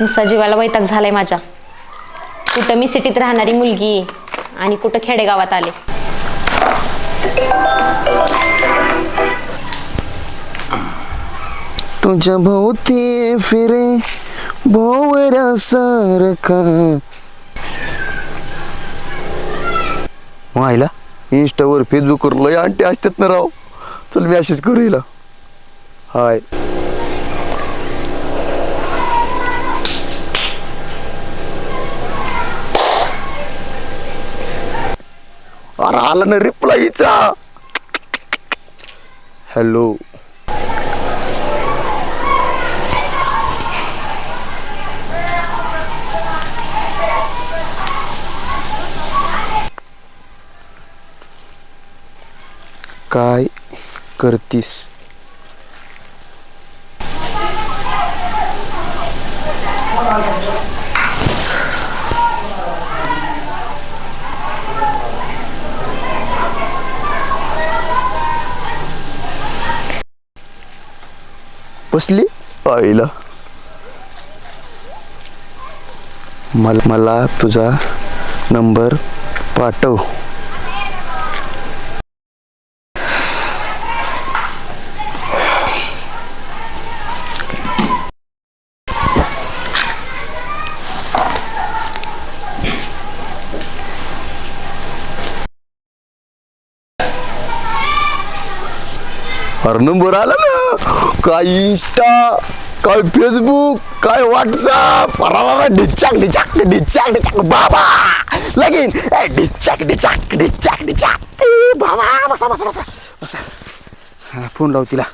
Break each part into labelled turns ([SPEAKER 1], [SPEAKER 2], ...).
[SPEAKER 1] नुसता जीवाला वैताग झालाय माझ्या. कुठं मी सिटीत राहणारी मुलगी आणि कुठं खेडेगावात आले.
[SPEAKER 2] तुझ्या भोवती फिरे सारखा व्हायला इंस्टावर फेसबुकवर लय आंटी असतात ना राव. चल मी अशीच करू हिला हाय. अरे आला ना रिप्लायचा हॅलो काय? करतीस. बसली? आईला. मला मला तुझा नंबर पाठव. अरे नंबर आला ना काय इंस्टा काय फेसबुक काय व्हॉट्सअप अरे डिचाक डिचाक डिचाक डिचाक बाबा लगीन ए, डिचाक डिचाक डिचाक डिचाक ए, बाबा बसा बसा बसा बसा हा, फोन लाव तिला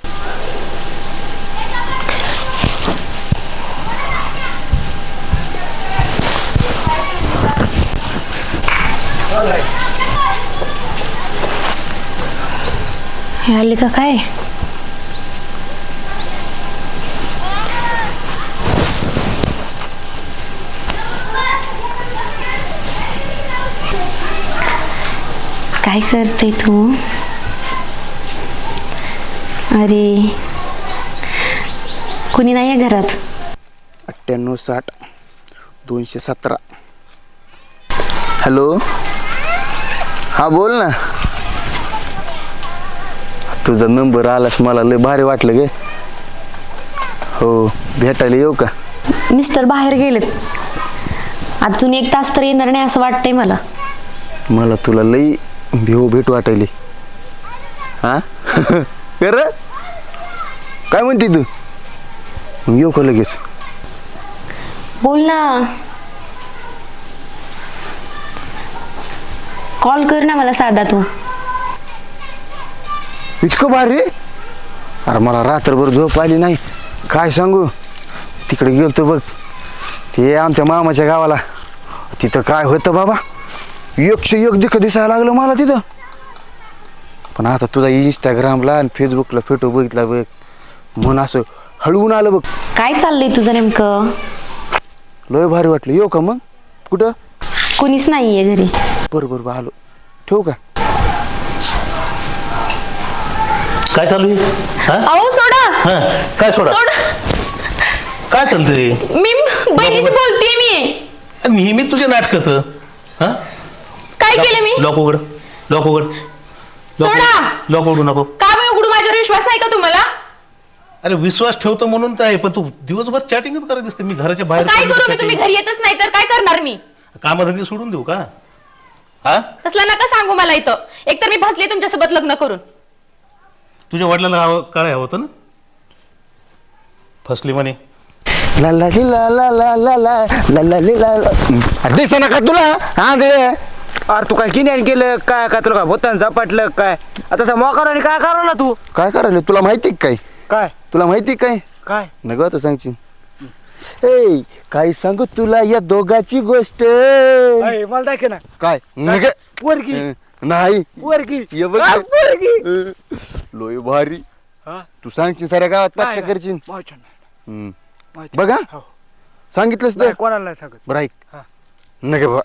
[SPEAKER 1] आले का काय? काय करते तू? अरे कुणी नाही आहे घरात?
[SPEAKER 2] अठ्ठ्याण्णव साठ दोनशे सतरा. हॅलो हा बोल ना. तुझा नंबर आलास मला लय भारी वाटलं गे. हो भेटायला येऊ का?
[SPEAKER 1] मिस्टर बाहेर गेलेत. अजून एक तास तर येणार नाही असं वाटतंय मला.
[SPEAKER 2] मला तुला लई भेऊ भेट वाटायली. हा? कर काय म्हणते तू? मग येऊ का लगेच?
[SPEAKER 1] बोल ना. कॉल कर ना मला साधा तू.
[SPEAKER 2] इतकं भारी अरे मला रात्रभर झोप आली नाही. काय सांगू? तिकडे गेलतो बघ. ते आमच्या मामाच्या गावाला. तिथं काय होतं बाबा? एकशे एक दिख दिसायला लागलं मला तिथं. पण आता तुझा इंस्टाग्रामला आणि फेसबुकला फोटो बघितला बघ. मन असं हळवून आलं बघ.
[SPEAKER 1] काय चाललंय तुझं नेमकं?
[SPEAKER 2] लय भारी वाटलं. येऊ का मग? कुठं?
[SPEAKER 1] कोणीच नाहीये घरी.
[SPEAKER 2] बरं बरं बरं. आलो. ठेवू का?
[SPEAKER 3] काय चालू आहे? हा?
[SPEAKER 1] अहो सोडा.
[SPEAKER 3] हा काय सोडा?
[SPEAKER 1] सोडा.
[SPEAKER 3] काय चालतंय?
[SPEAKER 1] मी बहिणीशी बोलतेय मी.
[SPEAKER 3] नेहमी तुझे नाटकत. हा?
[SPEAKER 1] काय केलं मी?
[SPEAKER 3] लॉक उघड. लॉक उघड.
[SPEAKER 1] सोडा.
[SPEAKER 3] लॉक उघडू नको.
[SPEAKER 1] का मी उघडू माझ्यावर विश्वास नाही का तुम्हाला?
[SPEAKER 3] अरे विश्वास ठेवतो म्हणून तर आहे पण तू दिवसभर चॅटिंगच करत दिसते. मी घराच्या बाहेर
[SPEAKER 1] काय करू मी. तुम्ही घरी येतच नाही तर काय करणार मी?
[SPEAKER 3] कामधंदे सोडून देऊ का? हा?
[SPEAKER 1] तसला नका सांगू मला इथं. एकतर मी भसले तुमच्यासोबत लग्न करून.
[SPEAKER 3] तुझ्या वडिलांना हवं काय हवं होतं ना? फसली म्हणे.
[SPEAKER 2] ला ला ली ला ला ला ला ला ला ला ली ला ला. अरे दिसा ना का तुला? हा दे.
[SPEAKER 4] अरे तू काय किन्यान केलं? काय काय तुला काय भूतान झपाटलं? काय? आता तसं मोकार आणि काय करा ना तू?
[SPEAKER 2] काय करायला? तुला माहिती का काय
[SPEAKER 4] काय?
[SPEAKER 2] तुला माहिती काय
[SPEAKER 4] काय?
[SPEAKER 2] नग तू सांगशील. ए काय सांगू तुला या दोघाची गोष्ट.
[SPEAKER 4] अय, मला दाखव ना.
[SPEAKER 2] काय? नग.
[SPEAKER 4] पोरगी.
[SPEAKER 2] नाही.
[SPEAKER 4] पोरगी.
[SPEAKER 2] ये बघ.
[SPEAKER 4] पोरगी.
[SPEAKER 2] लोय भारी.
[SPEAKER 4] हा,
[SPEAKER 2] तू सांगशील साऱ्या गावात पाच
[SPEAKER 4] नाही,
[SPEAKER 2] का करशील
[SPEAKER 4] नाही,
[SPEAKER 2] हम्म. बघा.
[SPEAKER 4] हो.
[SPEAKER 2] सांगितलंस तर.
[SPEAKER 4] नाही, कोणाला नाही सांगत.
[SPEAKER 2] बरं ऐक.
[SPEAKER 4] हा.
[SPEAKER 2] नग बा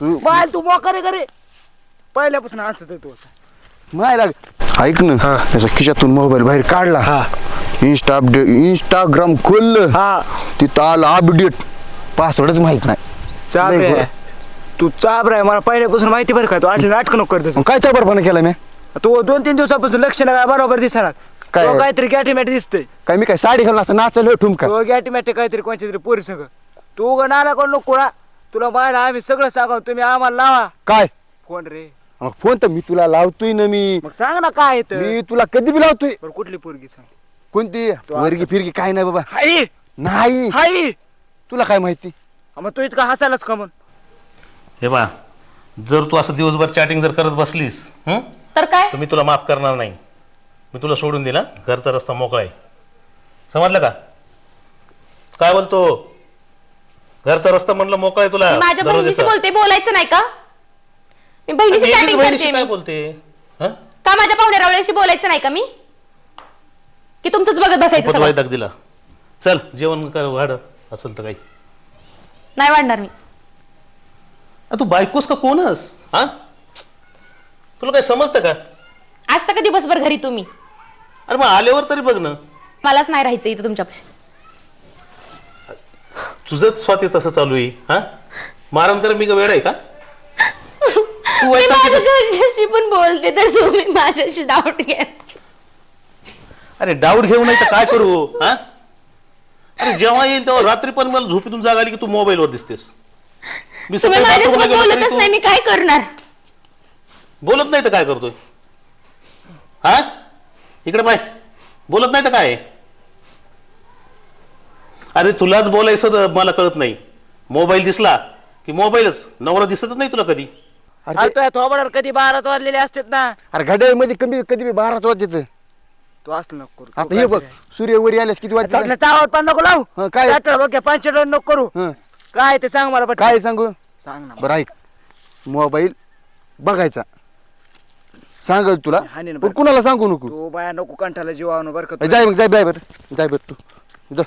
[SPEAKER 2] तू
[SPEAKER 4] बाय तू मोकार करे पहिल्यापासून आहे तू आता.
[SPEAKER 2] माय लाग ऐक ना.
[SPEAKER 4] हा.
[SPEAKER 2] त्याच्या खिशातून मोबाईल बाहेर काढला.
[SPEAKER 4] हा.
[SPEAKER 2] इन्स्टा अपडेट इंस्टाग्राम खोललं.
[SPEAKER 4] हा.
[SPEAKER 2] तिथं आलं अपडेट पासवर्डच माहीत नाही.
[SPEAKER 4] चाप
[SPEAKER 2] लय
[SPEAKER 4] रे
[SPEAKER 2] गो-
[SPEAKER 4] तू चाप रे मला पहिल्यापासून माहिती बरं का. तू असले नाटक नको करतो
[SPEAKER 2] मग काय चाबरपणा केला मी?
[SPEAKER 4] तू दोन तीन दिवसापासून लक्ष नका बरोबर दिसणार
[SPEAKER 2] काय?
[SPEAKER 4] तो काहीतरी गॅटीमॅट दिसतंय.
[SPEAKER 2] काय मी काय साडी घालून असं नाचलं ठुमका?
[SPEAKER 4] तो गॅटीमॅट काहीतरी कोणच्या तरी पोरी सगळं तू ग नाला कोण नको ना? तुला बाहेर आम्ही सगळं सांगा तुम्ही आम्हाला लावा.
[SPEAKER 2] काय?
[SPEAKER 4] फोन रे?
[SPEAKER 2] मग फोन तर मी तुला लावतोय ना मी.
[SPEAKER 4] मग सांग ना काय येतं
[SPEAKER 2] मी तुला कधी बी लावतोय.
[SPEAKER 4] बरं कुठली पोरगी सांग.
[SPEAKER 2] कोणती? वर्गी फिरगी काय नाही बाबा.
[SPEAKER 4] हाय!
[SPEAKER 2] नाही.
[SPEAKER 4] हाय!
[SPEAKER 2] तुला काय माहिती?
[SPEAKER 4] मग तू इतका हसायलाच का म्हणून
[SPEAKER 3] हे बा जर तू असं दिवसभर चॅटिंग जर करत बसलीस हं?
[SPEAKER 1] तर काय?
[SPEAKER 3] तर मी तुला माफ करणार नाही. मी तुला सोडून दिला. घरचा रस्ता मोकळा आहे. समजलं का? काय बोलतो? घरचा रस्ता म्हणलं मोकळा आहे तुला.
[SPEAKER 1] मी माझ्या बहिणीशी
[SPEAKER 3] दरवाजाचा.
[SPEAKER 1] बोलते बोलायचं नाही का? मी बहिणीशी चॅटिंग करते
[SPEAKER 3] काय
[SPEAKER 1] मी.
[SPEAKER 3] बोलते? हं?
[SPEAKER 1] का माझ्या पाहुण्या रावळ्याशी बोलायचं नाही का मी? की तुमचंच बघत बसायचं
[SPEAKER 3] खूपच
[SPEAKER 1] सगळं?
[SPEAKER 3] दिला. चल जेवण कर वाढ. असेल तर काही.
[SPEAKER 1] नाही वाढणार मी.
[SPEAKER 3] आ, तू बायकोस का कोणस? हा? तुला काय समजतं का?
[SPEAKER 1] असता का दिवसभर घरी तुम्ही?
[SPEAKER 3] अरे मग आल्यावर तरी बघ ना.
[SPEAKER 1] मलाच नाही राहायचं इथं तुमच्यापाशी.
[SPEAKER 3] तुझंच स्वाती तसं चालू आहे हा? मारण कर मी का वेळ आहे का? तू
[SPEAKER 1] मी
[SPEAKER 3] वैताग
[SPEAKER 1] माझ्या
[SPEAKER 3] देतेस.
[SPEAKER 1] घरच्याशी पण बोलते तर तुम्ही माझ्याशी डाऊट घ्या.
[SPEAKER 3] अरे डाऊट घेऊ नाही तर काय करू हा? अरे जेव्हा येईल तेव्हा रात्री पण मला झोपेतून जाग आली की तू मोबाईलवर दिसतेस. मी
[SPEAKER 1] तुम्ही
[SPEAKER 3] सकाळी
[SPEAKER 1] माझ्यासोबत
[SPEAKER 3] बाथरूमला गेलो तरी
[SPEAKER 1] बोलतच
[SPEAKER 3] तू
[SPEAKER 1] नाही मी काय करणार?
[SPEAKER 3] बोलत नाही तर काय करतोय? हा? इकडे पाय. बोलत नाही तर काय? अरे तुलाच बोलायचं तर मला कळत नाही. मोबाईल दिसला की मोबाईलच. नवरा दिसतच नाही तुला कधी.
[SPEAKER 2] अरे
[SPEAKER 4] अरे
[SPEAKER 2] ते-
[SPEAKER 4] तुझ्या थोबाडावर कधी बाराच वाजलेले असतात ना?
[SPEAKER 2] अरे घड्याळमध्ये कमी कधी बी बाराच वाजत
[SPEAKER 4] तू असलं नको करू
[SPEAKER 2] आता हे बघ सूर्य वरी आल्यास किती वाजत?
[SPEAKER 4] चावट पण नको लावू.
[SPEAKER 2] हं, काय?
[SPEAKER 4] बघ पाच नको करू. काय ते सांग मला पटकन.
[SPEAKER 2] काय सांगू?
[SPEAKER 4] सांग ना
[SPEAKER 2] बरं ऐक. मोबाईल बघायचा. सांगल तुला?
[SPEAKER 4] ना
[SPEAKER 2] पण
[SPEAKER 4] बरं.
[SPEAKER 2] कुणाला सांगू नको?
[SPEAKER 4] तू बाया नको कंठाला जीवावून बरं का तू.
[SPEAKER 2] जाय मग जाय बाय बरं. जाय बरं तू. जा.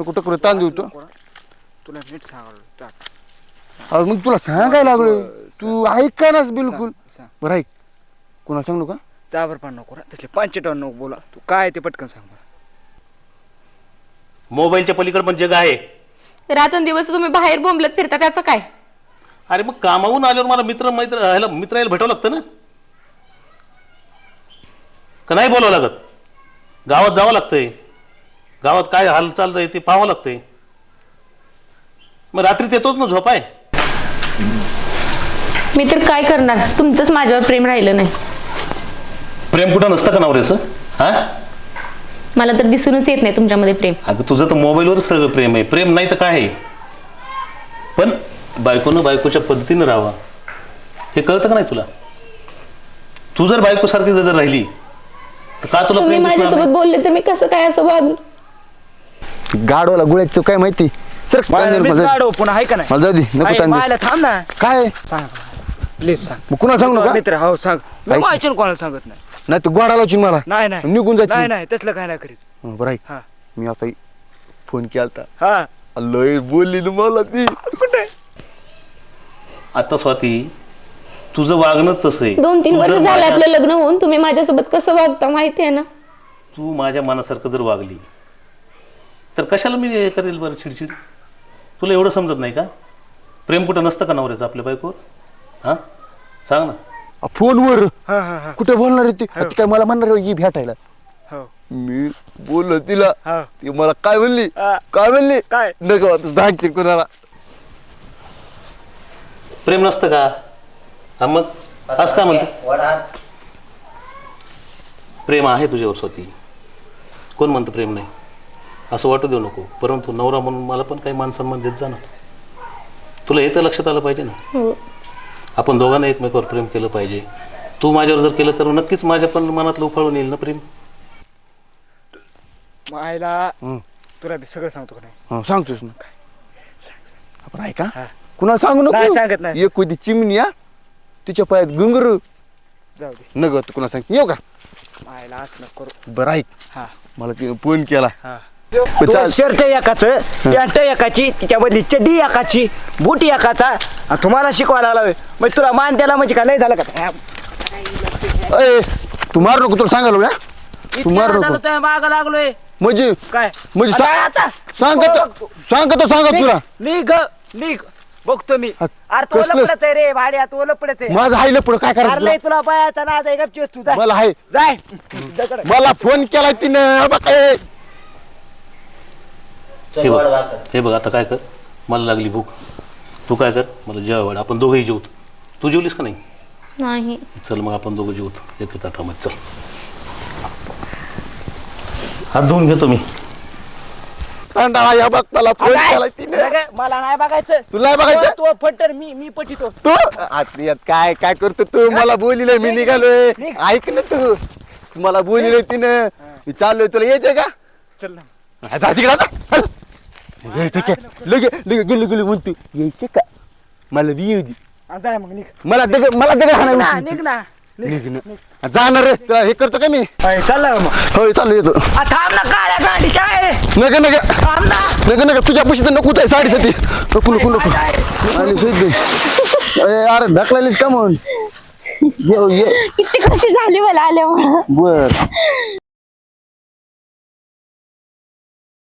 [SPEAKER 2] नको टकरू तांदूळ तो?
[SPEAKER 4] तुला नीट सांगाल
[SPEAKER 2] अहो, मग तुला सांगायला लागलो तू ऐका नाच बिलकुल.
[SPEAKER 4] सांग.
[SPEAKER 2] बरं ऐक. कुणाला सांगू नका?
[SPEAKER 4] चावर पण नको रा. तसले पंचेटावर नको बोला. तू काय ते पटकन सांग मला
[SPEAKER 3] मोबाईलच्या पलीकडे पण जग आहे.
[SPEAKER 1] रात्रंदिवस तुम्ही बाहेर बोंबलत फिरता त्याचं काय?
[SPEAKER 3] अरे मग कामावून आल्यावर मला मित्र मैत्र ह्याला मित्र यायला भेटावं लागतं ना? का नाही बोलावं लागत? गावात जावं लागतंय. गावात काय हालचाल आहे ते पाहावं लागतंय. मग रात्रीत येतोच ना झोपाय
[SPEAKER 1] मी तर काय करणार? तुमचंच माझ्यावर प्रेम राहिलं नाही.
[SPEAKER 3] प्रेम कुठं नसतं का नवऱ्याचं? हा?
[SPEAKER 1] मला तर दिसूनच येत नाही तुमच्यामध्ये प्रेम.
[SPEAKER 3] अगं तुझं तर मोबाईलवर सगळं प्रेम आहे. प्रेम नाही तर काय आहे? पण बायकोनं बायकोच्या पद्धतीनं राहावं. हे कळतं का नाही तुला? तू जर बायकोसारखी जर राहिली का तुला
[SPEAKER 1] तुम्ही
[SPEAKER 3] प्रेम दिसणार
[SPEAKER 1] माझ्यासोबत
[SPEAKER 3] नाही?
[SPEAKER 1] बोलले तर मी कसं काय असं वागू?
[SPEAKER 2] गाडवाला गुळ्याचं काय माहिती? सर
[SPEAKER 4] मला काढू पुन्हा आहे का नाही?
[SPEAKER 2] मला जाऊ दे नको
[SPEAKER 4] मायला थांब ना.
[SPEAKER 2] काय?
[SPEAKER 4] सांग प्लीज सांग.
[SPEAKER 2] मग कुणाला सांगू नका?
[SPEAKER 4] मित्र हो सांग. मी
[SPEAKER 2] ऐक.
[SPEAKER 4] कोणाला सांगत नाही?
[SPEAKER 2] नाही तर गोडा लावची मला.
[SPEAKER 4] नाही नाही.
[SPEAKER 2] निघून जायची.
[SPEAKER 4] नाही नाही तसलं काय नाही करीत.
[SPEAKER 2] हं, बरं ऐक.
[SPEAKER 4] हा.
[SPEAKER 2] मी आता फोन केला
[SPEAKER 4] हा.
[SPEAKER 2] लय बोलली ना मला ती.
[SPEAKER 3] आता स्वाती तुझं वागणं तसं आहे.
[SPEAKER 1] दोन तीन
[SPEAKER 3] तू
[SPEAKER 1] वर्ष
[SPEAKER 3] जर
[SPEAKER 1] झालं
[SPEAKER 3] माझ्या-
[SPEAKER 1] आपलं लग्न होऊन तुम्ही माझ्यासोबत कसं वागता माहिती आहे ना?
[SPEAKER 3] तू माझ्या मनासारखं जर वागली तर कशाला मी हे करेल बरं चिडचिड? तुला एवढं समजत नाही का? प्रेम कुठं नसतं का नवऱ्याचं आपल्या बायकोवर? हां? सांग ना.
[SPEAKER 2] अ, फोनवर?
[SPEAKER 4] हा हा हा.
[SPEAKER 2] कुठे बोलणार आहे ती? ती काय मला म्हणणार आहे, ये भेटायला.
[SPEAKER 4] हो.
[SPEAKER 2] मी बोललो तिला.
[SPEAKER 4] हा.
[SPEAKER 2] ती मला काय म्हणली?
[SPEAKER 4] हा.
[SPEAKER 2] काय म्हणली?
[SPEAKER 4] काय?
[SPEAKER 2] नको आता सांगते कोणाला.
[SPEAKER 3] प्रेम नसतं का? हा मग असं का म्हणते प्रेम आहे तुझ्यावर स्वती. कोण म्हणतं प्रेम नाही? असं वाटू देऊ नको. परंतु नवरा म्हणून मला पण काही मान सन्मान देत जा ना. तुला हे तर लक्षात आलं पाहिजे ना?
[SPEAKER 1] हो.
[SPEAKER 3] आपण दोघांना एकमेकावर प्रेम केलं पाहिजे. तू माझ्यावर जर केलं तर नक्कीच माझ्या पण मनातलं उफाळून येईल ना प्रेम?
[SPEAKER 4] मायला
[SPEAKER 2] हं.
[SPEAKER 4] तुला बी सगळं सांगतो का नाही?
[SPEAKER 2] हं, सांगतोस ना आपण ऐका.
[SPEAKER 4] हा.
[SPEAKER 2] कुणाला सांगू
[SPEAKER 4] नाही
[SPEAKER 2] नको?
[SPEAKER 4] सांगत नाही.
[SPEAKER 2] एक होती चिमणी हा. तिच्या पायात घुंगरू
[SPEAKER 4] जाऊ दे.
[SPEAKER 2] नको तू कुणा सांग? येऊ का?
[SPEAKER 4] मायला असं नको करू.
[SPEAKER 2] बरं ऐक.
[SPEAKER 4] हा.
[SPEAKER 2] मला तिने फोन केला.
[SPEAKER 4] हा.
[SPEAKER 2] पण चाल.
[SPEAKER 4] शर्ट एकाच पॅन्ट एकाची तिच्यामधली चड्डी एकाची बुटी एकाचा. आणि तुम्हाला शिकवायला लागला मग तुला मान द्यायला म्हणजे काय लय झालं का?
[SPEAKER 2] अय तू मार नको तुला सांगायला ना तू मार
[SPEAKER 4] इतक्या
[SPEAKER 2] नको.
[SPEAKER 4] मागं लागलोय.
[SPEAKER 2] म्हणजे
[SPEAKER 4] काय?
[SPEAKER 2] म्हणजे
[SPEAKER 4] आता आता
[SPEAKER 2] सांगत सांगत सांगत तुला.
[SPEAKER 4] निघ. निघ. बघतो मी
[SPEAKER 2] हा,
[SPEAKER 4] अरे तो
[SPEAKER 2] कसलं?
[SPEAKER 4] लपडच आहे रे भाड्या तो लपडच आहे.
[SPEAKER 2] माझं हायलं पुढं काय
[SPEAKER 4] अरे
[SPEAKER 2] करायचं
[SPEAKER 4] लय तुला बायाचा नाद आहे गपचीस तू
[SPEAKER 2] तुला?
[SPEAKER 4] जाय
[SPEAKER 2] मला हाय
[SPEAKER 4] जाय. दगड.
[SPEAKER 2] मला फोन केला तिनं हा. बघ, ए.
[SPEAKER 3] हे बघ हे बघ आता काय कर? मला लागली भूक. तू काय कर? मला जेवा वाढ. आपण दोघंही जेवतो. तू जेवलीस का नाही?
[SPEAKER 1] नाही.
[SPEAKER 3] चल मग आपण दोघं जेवतो. एक ताटामध्ये. चल. हात धुवून घेतो मी.
[SPEAKER 2] सांडा या बघ मला फोन? केला तिनं.
[SPEAKER 4] मला नाही बघायचं.
[SPEAKER 2] तुला नाही बघायचं?
[SPEAKER 4] तो फटर मी मी पटितो.
[SPEAKER 2] तू? आता यात काय काय करतो तू? मला बोलिलं मी निघालोय.
[SPEAKER 4] निघ.
[SPEAKER 2] ऐक ना तू. तू मला बोलिलं तिनं. मी चाललोय तुला यायचंय का?
[SPEAKER 4] चल ना.
[SPEAKER 2] हा, जा तिकडे जा. चल. यायचं का? लगे लगे गेलो गेलो म्हणतो यायचं का? मला बी येऊ दे.
[SPEAKER 4] जाय मग निघ.
[SPEAKER 2] मला दगड मला दगड हाणायला
[SPEAKER 4] निघ ना निघ.
[SPEAKER 2] निघ ना. जाणार रे तुला हे करतो का मी?
[SPEAKER 4] अय, चल ना मग.
[SPEAKER 2] होय चालू येतो.
[SPEAKER 4] आ, थांब ना काळ्या गाडीच्या आहे.
[SPEAKER 2] नका नका
[SPEAKER 4] थांब ना.
[SPEAKER 2] नका नका तुझ्या पैसे तर नको आहे साडीसाठी नको नको नको. आणि सध्या अरे ढकलायलीस का म्हणून? ये ये.
[SPEAKER 1] किती खुशी झाली मला आल्यामुळं.
[SPEAKER 2] बर.